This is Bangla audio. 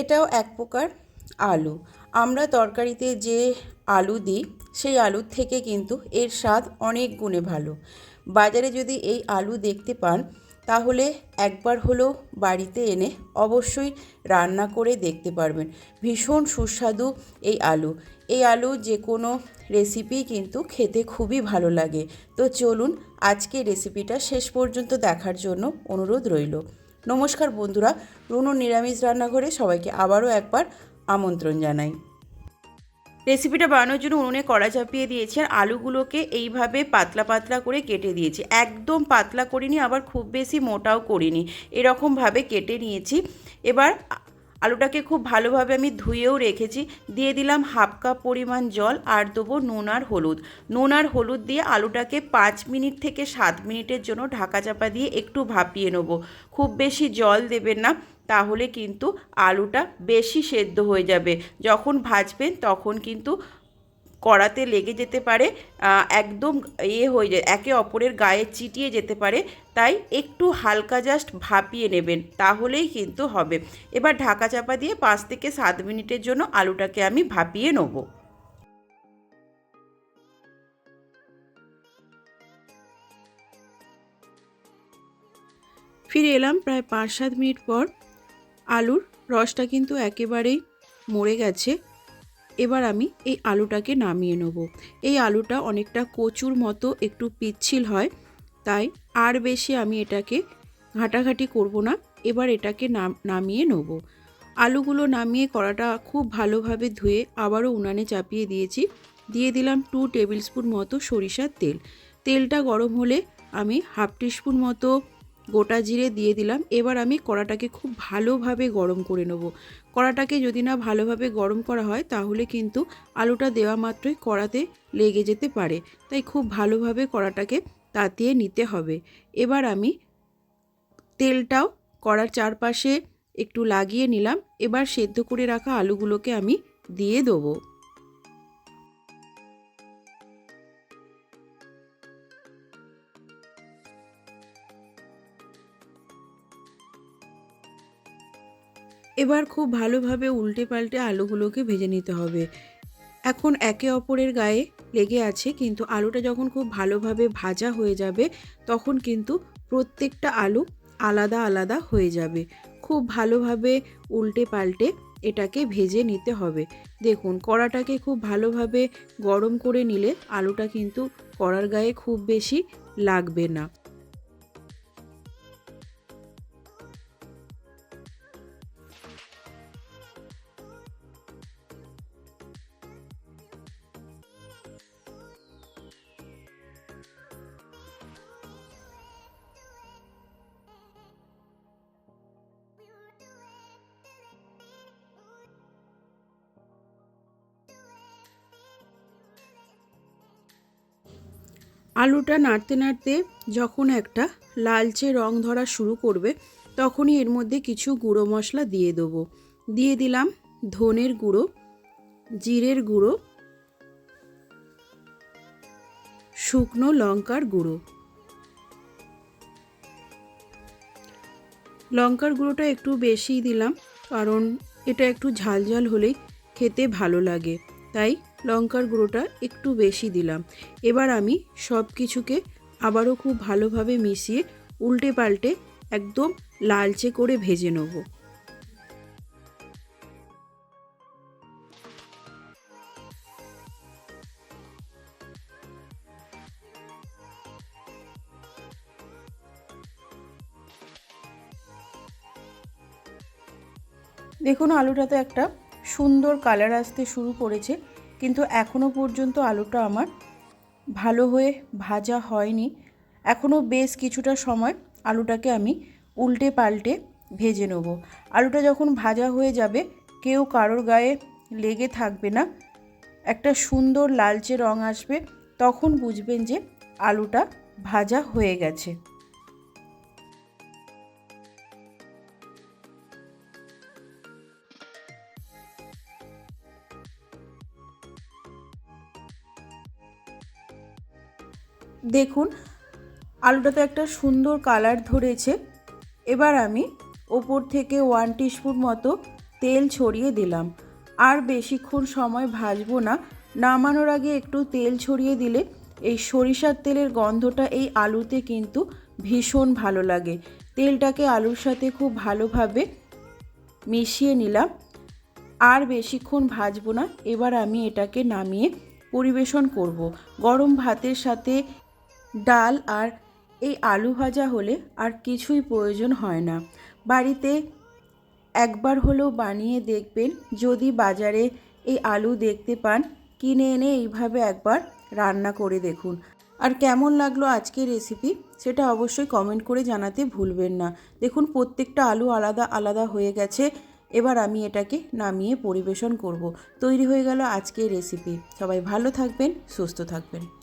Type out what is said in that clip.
এটাও এক প্রকার আলু। আমরা তরকারিতে যে আলু দিই, সেই আলুর থেকে কিন্তু এর স্বাদ অনেক গুণে ভালো। বাজারে যদি এই আলু দেখতে পান, তাহলে একবার হলেও বাড়িতে এনে অবশ্যই রান্না করে দেখতে পারবেন। ভীষণ সুস্বাদু এই আলু। এই আলু যে কোনো রেসিপি কিন্তু খেতে খুবই ভালো লাগে। তো চলুন আজকে রেসিপিটা শেষ পর্যন্ত দেখার জন্য অনুরোধ রইল। নমস্কার বন্ধুরা, রুনু নিরামিষ রান্নাঘরে সবাইকে আবারও একবার আমন্ত্রণ জানাই। রেসিপিটা বানানোর জন্য উনুনে কড়া চাপিয়ে দিয়েছি আর আলুগুলোকে এইভাবে পাতলা পাতলা করে কেটে দিয়েছি। একদম পাতলা করিনি, আবার খুব বেশি মোটাও করিনি। এরকমভাবে কেটে নিয়েছি। এবার আলুটাকে খুব ভালোভাবে আমি ধুয়েও রেখেছি। দিয়ে দিলাম হাফ কাপ পরিমাণ জল আর দেবো নুন আর হলুদ। নুন আর হলুদ দিয়ে আলুটাকে পাঁচ মিনিট থেকে সাত মিনিটের জন্য ঢাকা চাপা দিয়ে একটু ভাপিয়ে নেব। খুব বেশি জল দেবেন না, তাহলে কিন্তু আলুটা বেশি সেদ্ধ হয়ে যাবে। যখন ভাজবেন তখন কিন্তু কড়াতে লেগে যেতে পারে একদম ইয়ে হয়ে যায়, একে অপরের গায়ে চিটিয়ে যেতে পারে, তাই একটু হালকা জাস্ট ভাপিয়ে নেবেন, তাহলেই কিন্তু হবে। এবার ঢাকা চাপা দিয়ে পাঁচ থেকে সাত মিনিটের জন্য আলুটাকে আমি ভাপিয়ে নেব। ফিরে এলাম প্রায় পাঁচ সাত মিনিট পর, আলুর রসটা কিন্তু একেবারেই মরে গেছে। এবার আমি এই আলুটাকে নামিয়ে নেব। এই আলুটা অনেকটা কচুর মতো একটু পিচ্ছিল হয়, তাই আর বেশি আমি এটাকে ঘাটাঘাটি করব না। এবার এটাকে নামিয়ে নেব। আলুগুলো নামিয়ে কড়াটা খুব ভালোভাবে ধুয়ে আবারও উনানে চাপিয়ে দিয়েছি। দিয়ে দিলাম টু টেবিল স্পুন মতো সরিষার তেল। তেলটা গরম হলে আমি হাফ টিস্পুন মতো গোটা জিরে দিয়ে দিলাম। এবার আমি কড়াটাকে খুব ভালোভাবে গরম করে নেব। কড়াটাকে যদি না ভালোভাবে গরম করা হয়, তাহলে কিন্তু আলুটা দেওয়া মাত্রই কড়াতে লেগে যেতে পারে। তাই খুব ভালোভাবে কড়াটাকে তাতিয়ে নিতে হবে। এবার আমি তেলটাও কড়ার চারপাশে একটু লাগিয়ে নিলাম। এবার সেদ্ধ করে রাখা আলুগুলোকে আমি দিয়ে দেবো। এবার খুব ভালোভাবে উল্টে পাল্টে আলুগুলোকে ভেজে নিতে হবে। এখন একে অপরের গায়ে লেগে আছে, কিন্তু আলুটা যখন খুব ভালোভাবে ভাজা হয়ে যাবে, তখন কিন্তু প্রত্যেকটা আলু আলাদা আলাদা হয়ে যাবে। খুব ভালোভাবে উল্টে পাল্টে এটাকে ভেজে নিতে হবে। দেখুন, কড়াটাকে খুব ভালোভাবে গরম করে নিলে আলুটা কিন্তু কড়ার গায়ে খুব বেশি লাগবে না। আলুটা নাড়তে নাড়তে যখন একটা লালচে রং ধরা শুরু করবে, তখনই এর মধ্যে কিছু গুঁড়ো মশলা দিয়ে দেবো। দিয়ে দিলাম ধনের গুঁড়ো, জিরের গুঁড়ো, শুকনো লঙ্কার গুঁড়ো। লঙ্কার গুঁড়োটা একটু বেশি দিলাম, কারণ এটা একটু ঝাল ঝাল হলেই খেতে ভালো লাগে। তাই লঙ্কার গুঁড়োটা একটু বেশি দিলাম। এবার আমি সব কিছুকে আবারও খুব ভালোভাবে মিশিয়ে উল্টে পাল্টে একদম লালচে করে ভেজে নেব। দেখুন আলুটাতে একটা সুন্দর কালার আসতে শুরু করেছে। কিন্তু এখনও পর্যন্ত আলুটা আমার ভালো হয়ে ভাজা হয়নি। এখনও বেশ কিছুটা সময় আলুটাকে আমি উল্টে পাল্টে ভেজে নেব। আলুটা যখন ভাজা হয়ে যাবে, কেউ কারোর গায়ে লেগে থাকবে না। একটা সুন্দর লালচে রং আসবে, তখন বুঝবেন যে আলুটা ভাজা হয়ে গেছে। দেখুন, আলুটাতে একটা সুন্দর কালার ধরেছে। এবার আমি ওপর থেকে ওয়ান টিস্পুন মতো তেল ছড়িয়ে দিলাম। আর বেশিক্ষণ সময় ভাজবো না। নামানোর আগে একটু তেল ছড়িয়ে দিলে এই সরিষার তেলের গন্ধটা এই আলুতে কিন্তু ভীষণ ভালো লাগে। তেলটাকে আলুর সাথে খুব ভালোভাবে মিশিয়ে নিলাম। আর বেশিক্ষণ ভাজবো না। এবার আমি এটাকে নামিয়ে পরিবেশন করব। গরম ভাতের সাথে ডাল আর এই আলু ভাজা হলে আর কিছুই প্রয়োজন হয় না। বাড়িতে একবার হলেও বানিয়ে দেখবেন, যদি বাজারে এই আলু দেখতে পান, কিনে এনে এইভাবে একবার রান্না করে দেখুন। আর কেমন লাগল আজকের রেসিপি সেটা অবশ্যই কমেন্ট করে জানাতে ভুলবেন না। দেখুন, প্রত্যেকটা আলু আলাদা আলাদা হয়ে গেছে, এবার আমি এটাকে নামিয়ে পরিবেশন করব। তৈরি হয়ে গেল আজকের রেসিপি সবাই ভালো থাকবেন, সুস্থ থাকবেন।